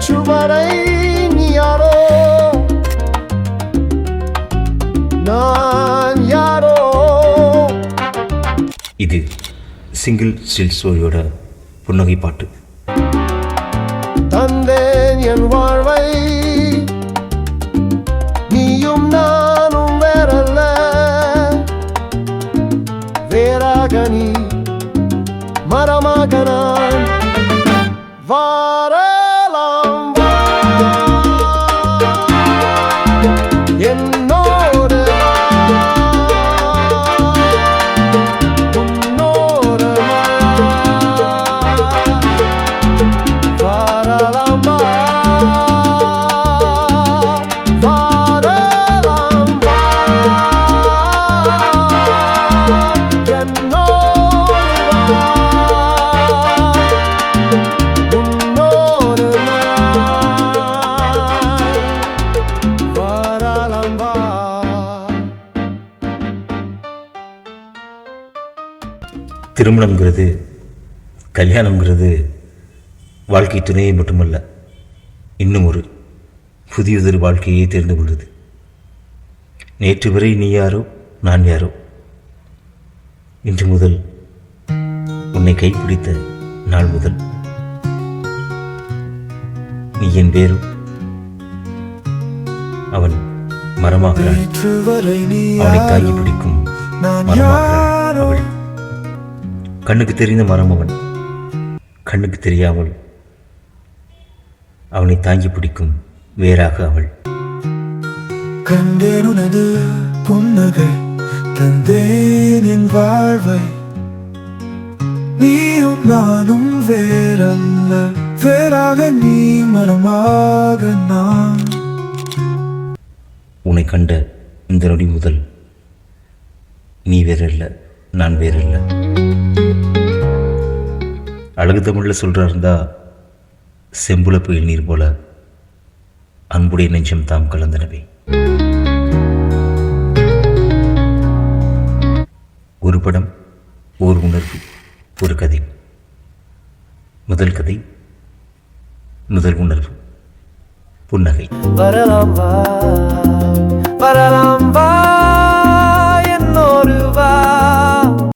நேற்று வரை நீ யாரோ நான் யாரோ இது சிங்கிள் ஸ்டில் ஸ்டோரியோட புன்னகை பாட்டு. தந்தேன் என் வாழ்வை. நீயும் நானும் வேறல்ல. வேறாக நீ மரமாக நான் வாரலாம் திருமணம்ங்கிறது கல்யாணம்ங்கிறது வாழ்க்கை துணையை மட்டுமல்ல இன்னும் ஒரு புதியதொரு வாழ்க்கையை தெரிந்து கொள்வது நேற்று வரை நீ யாரோ நான் யாரோ? இன்று முதல் உன்னை கைப்பிடித்த நாள் முதல். நீ என் பேரும் அவன் மரமாகிறான் நீ அவனை தாங்கி பிடிக்கும் அவள் கண்ணுக்கு தெரிந்த மரம் அவன் கண்ணுக்கு தெரியாமல் அவனை தாங்கி பிடிக்கும் வேறாக அவள். கண்டேன் உனது புன்னகை தந்தேன் வாழ்வை. நீயும் நானும் வேறல்ல வேறாக நீ மனமாக நான். உன்னை கண்ட இந்த நொடி முதல் நீ வேறல்ல நான் வேறல்ல. அழகு தமிழில் சொல்கிறாருந்தா செம்புல புயல் நீர் போல அன்புடைய நெஞ்சம் தாம் கலந்தனவே. ஒரு படம் ஓர் உணர்வு ஒரு கதை. முதல் கதை முதல் உணர்வு புன்னகை. வரலாம் வரலாம் வா.